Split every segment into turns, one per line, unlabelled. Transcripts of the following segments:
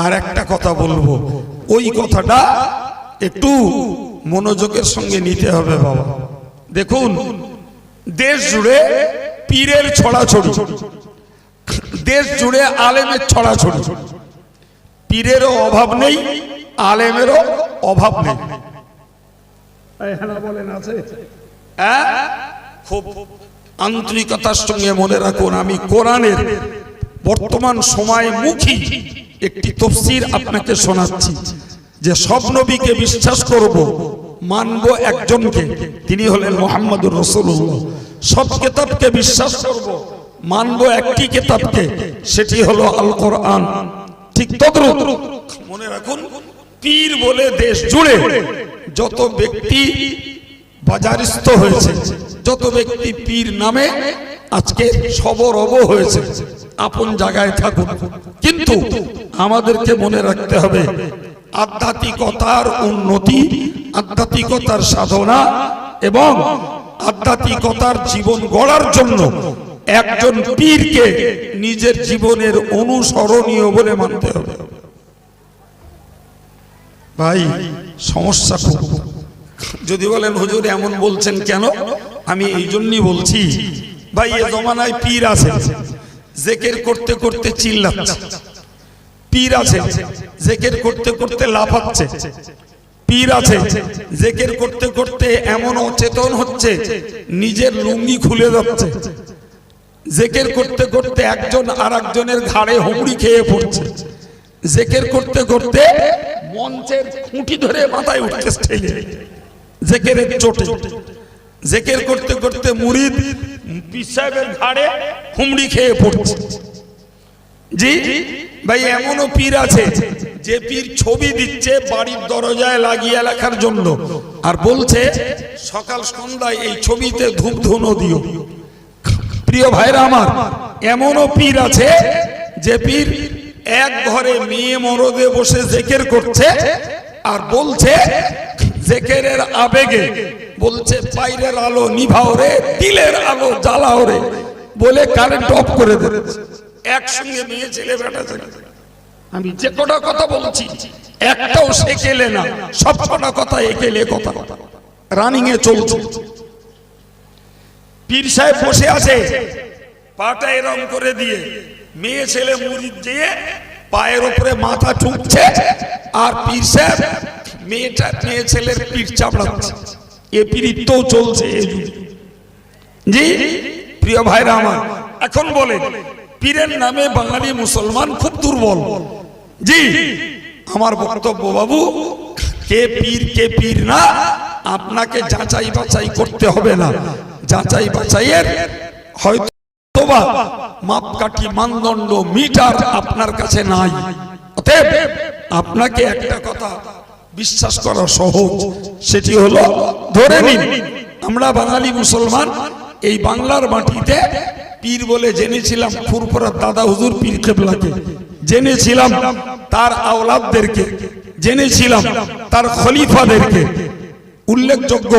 আর একটা কথা বলব। ওই কথাটা একটু মনোযোগের সঙ্গে নিতে হবে বাবা। দেখুন দেশ জুড়ে পীরের ছড়াছড়ি দেশ জুড়ে আলেমের ছড়াছড়ি। পীরেরও অভাব নেই আলেমেরও অভাব নেই। হ্যাঁ? খুব আন্তরিকতার সঙ্গে মনে রাখুন আমি কোরআনের বর্তমান সময় মুখী। একটি তফসির আপনাকে শোনাচ্ছি যে সব নবীকে বিশ্বাস করব, মানব একজনকে, তিনি হলেন মোহাম্মদুর রসুল্লাহ সব কেতাবকে বিশ্বাস করব, মানব একটি কেতাবকে, সেটি হলো আল কোরআন ঠিক তদ্রুপ। মনে রাখুন, পীর বলে দেশ জুড়ে যত ব্যক্তি বাজারিস্থ হয়েছে, যত ব্যক্তি পীর নামে আজকে সবর অব হয়েছে আপন জায়গায় থাকুন। কিন্তু আমাদেরকে মনে রাখতে হবে, আধ্যাত্মিকতার উন্নতি, আধ্যাত্মিকতার সাধনা এবং আধ্যাত্মিকতার জীবন গড়ার জন্য একজন পীরকে নিজের জীবনের অনুসরণীয় বলে মানতে হবে। ভাই, সমস্যা খুব। যদি বলেন, হুজুর, এমন বলছেন কেন? আমি এই জন্যই বলছি, ভাই, এ জমানায় পীর আছে। জেকের করতে করতে চিল্লাচ্ছে। পীর আছে, জেকের করতে করতে লাফাচ্ছে। পীর আছে, জেকের করতে করতে এমন অচেতন হচ্ছে, নিজের লুঙ্গি খুলে যাচ্ছে। জেকের করতে করতে একজন আর একজনের ঘাড়ে হুমড়ি খেয়ে পড়ছে। জেকের করতে করতে মঞ্চের খুঁটি ধরে মাথায় উঠতে ঠেলে জেকেরের চোটে। জেকের করতে করতে মুরিদ, পীর সাহেবের ঘাড়ে হুমড়ি খেয়ে পড়ছে। জি? ভাই, এমনও পীর আছে, যে পীর ছবি দিচ্ছে বাড়ির দরজায় লাগিয়ে লেখার জন্য আর বলছে, সকাল সন্ধ্যায় এই ছবিতে ধূপ ধুনো দিও। প্রিয় ভাইরা আমার, এমনও পীর আছে, যে পীর এক ঘরে মেয়ে মরদে বসে জেকের করছে আর বলছে, জেকেরের আবেগে বলছে বাইরের আলো নিভাও রে, তিলের আলো জ্বালাও রে। বলে কারেন্ট অফ করে দেবে। একসঙ্গে মেয়ে ছেলে বেটা ছেলে আমি যে কটা কথা বলছি একটাও সে কেলে না সব কটা কথা একেলে কথা। রানিং এ চলছে। পীর সাহেব বসে আছে পাটা এরম করে দিয়ে মেয়ে ছেলে মুড়ি দিয়ে পায়ের উপরে মাথা ঠুকছে আর পীর সাহেব মেয়েটা মেয়ে ছেলের পিঠ চাপড়াচ্ছে এ পীড়িত চলছে। জি? প্রিয় ভাইরা আমার, এখন বলেন পীরের নামে বাঙালি মুসলমান খুব দুর্বল। জি, আমার বক্তব্য বাবু, কে পীর কে পীর না, আপনাকে যাচাই বাছাই করতে হবে না। যাচাই বাছাইয়ের হয়তো বা মাপকাঠি মানদণ্ড, মিটার আপনার কাছে নাই। অতএব আপনাকে একটা কথা বিশ্বাস করা সহজ, সেটি হলো, ধরে নিন, আমরা বাঙালি মুসলমান এই বাংলার মাটিতে পীর বলে জেনেছিলাম ফুরফুরার দাদা হুজুর পীর কেবলাকে। জেনেছিলাম তার আওলাদদেরকে। জেনেছিলাম তার খলিফাদেরকে। উল্লেখযোগ্য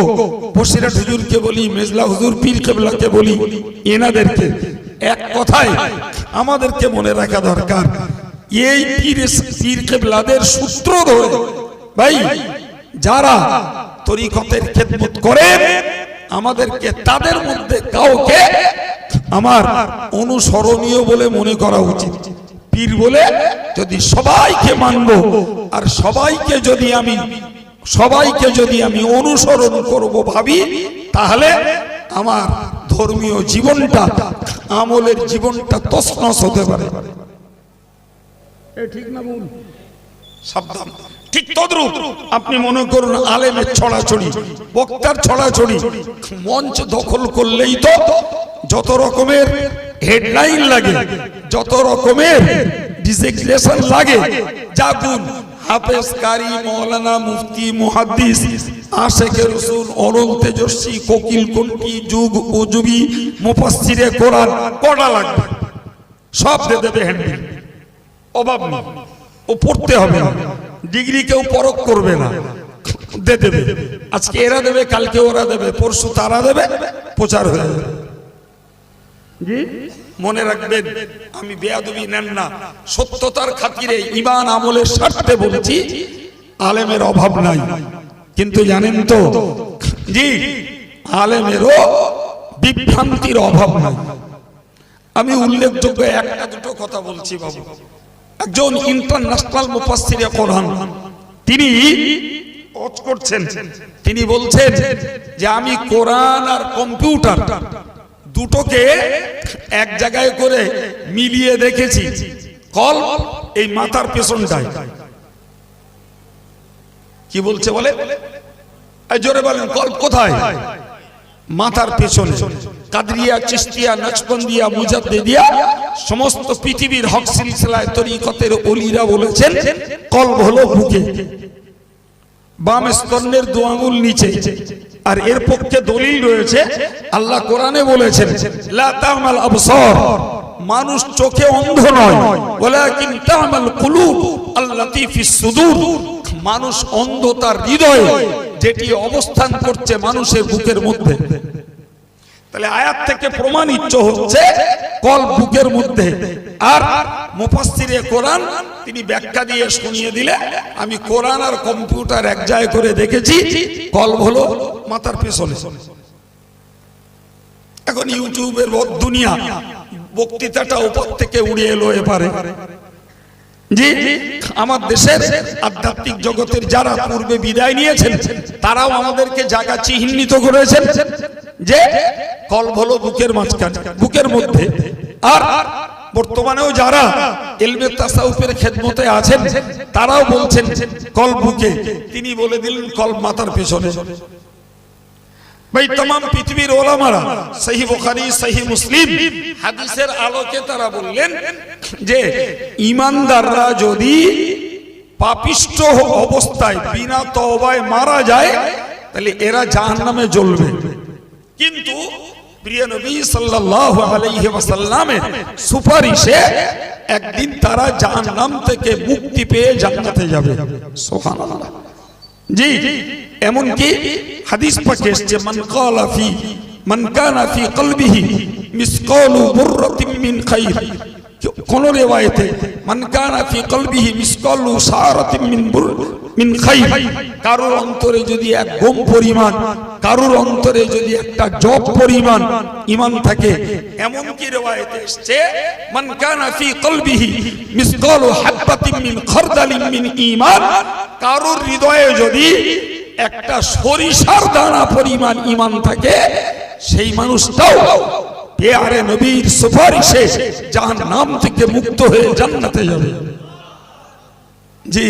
বসিরাট হুজুরকে বলি, মেজলা হুজুর পীর কেবলাকে বলি, এনাদেরকে। এক কথায় আমাদেরকে মনে রাখা দরকার, এই পীর পীর কেবলাদের সূত্র ধরে, ভাই, যারা তরিকতের খেদমত করে আমাদেরকে, তাদের মধ্যে কাউকে আমার অনুসরণীয় বলে মনে করা উচিত। পীর বলে যদি সবাইকে মানব, আর সবাইকে যদি আমি, সবাইকে যদি আমি অনুসরণ করব ভাবি, তাহলে আমার ধর্মীয় জীবনটা, আমলের জীবনটা তসনস হতে পারে। ঠিক না বল সাবধান। ঠিক তদ্রুপ আপনি মনে করুন আলেমের ছড়াছড়ি, বক্তার ছড়াছড়ি, মঞ্চ দখল করলেই তো যত রকমের হেডলাইন লাগে, যত রকমের ডিজিগনেশন লাগে, জাগুন, হাফেজ কারি, মৌলানা মুফতি, মুহাদ্দিস আশেকে রসুল, অরুণ তেজস্বী, কোকিল কন্টি যুগ উজুবি মুফাসসিরে কোরআন কটা লাগবে, সব দিয়ে দেবে হ্যান্ডেল অভাব নেই। ও পড়তে হবে ডিগ্রি কেউ পরক করবে না। দে দেবে। আজকে এরা দেবে কালকে ওরা দেবে পরশু তারা দেবে প্রচার হয়ে যাবে। জি? মনে রাখবেন আমি বেয়াদবি নেন না। সত্যতার খাতিরে ইমান আমলের স্বার্থে বলছি আলেমের অভাব নাই। কিন্তু জানেন তো জি আলেমেরও বিভ্রান্তির অভাব নাই। আমি উল্লেখযোগ্য একটা দুটো কথা বলছি বাবু। একজন ইন্টারন্যাশনাল মুফাসসিরে কোরআন, তিনি ওয়াজ করছেন। তিনি বলছেন যে আমি কোরআন আর কম্পিউটার দুটোকে এক জায়গায় করে মিলিয়ে দেখেছি। কল এই মাথার পেছনটায়। কি বলছে বলে? জোরে বলেন, কল কোথায়? মাথার পেছনে। কাদরিয়া চিস্তিয়া নকশবন্দিয়া মুজাদ্দিদিয়া, সমস্ত পৃথিবীর হক সিলসিলায় তরিকতের ওলিরা বলেছেন কল্প হলো বুকে। বাম স্তন্যের দু আঙুল নিচে। আর এর পক্ষে দলিল রয়েছে, আল্লাহ কোরআনে বলেছেন, লা তামাল আবসার। মানুষ চোখে অন্ধ নয়। ওয়ালাকিন তামাল কুলুব আল্লাতী ফিস সুদূর। মানুষ অন্ধ তার হৃদয়ে যেটি অবস্থান করছে মানুষের বুকের মধ্যে। তাহলে আয়াত থেকে প্রমাণিত হচ্ছে কল বুকের মধ্যে। আর মুফাসসিরে কোরআন তিনি ব্যাখ্যা দিয়ে শুনিয়ে দিলে, আমি কোরআন আর কম্পিউটার এক জায়গায় করে দেখেছি, কল হলো মাথার পেছনে। এখন ইউটিউবের দুনিয়া বক্তৃতাটা উপর থেকে উড়ে এলো এপারে জি, আমার দেশের আধ্যাত্মিক জগতের যারা পূর্বে বিদায় নিয়েছেন, তারাও আমাদেরকে জায়গা চিহ্নিত করেছেন যে কল্প হলো বুকের মাঝখানে বুকের মধ্যে আর বর্তমানেও যারা এলমে তাসাউফের খেদমতে আছেন তারাও বলছেন কল বুকে তিনি বলে দিলেন কল মাথার পেছনে ভাই तमाम পৃথিবীর ওলামারা সহি বুখারী সহি মুসলিম হাদিসের আলোকে তারা বললেন যে ইমানদাররা যদি পাপিষ্ট অবস্থায় বিনা তওবায় মারা যায় তাহলে এরা জাহান্নামে জ্বলবে কিন্তু প্রিয় নবী সাল্লাল্লাহু আলাইহি সুপারিশে একদিন তারা জাহান্নাম থেকে মুক্তি পেয়ে যাবে। সুবহানাল্লাহ। জি এমন কি হাদিস পাকে এসেছে, মান ক্বালা ফি, মান কানা ফি কলবিহি মিসকালু বুররাতিন মিন খাইর। কোন রিওয়ায়েতে, মান ফি কলবিহি মিসকালু সারাতিন মিন কারোর অন্তরে যদি এক গম পরিমাণ, কারোর অন্তরে যদি একটা জব পরিমাণ ঈমান থাকে এমন কি রিওয়ায়েতে এসেছে, মান কানা ফি কলবিহি মিসকালু হাববাতিন মিন খারদালিন মিন ঈমান, কারোর হৃদয়ে যদি একটা সরিষার দানা পরিমাণ ইমান থাকে, সেই মানুষটাও এ পেয়ারে নবীর সুপারিশে জাহান নাম থেকে মুক্ত হয়ে জান্নাতে যাবে। জি।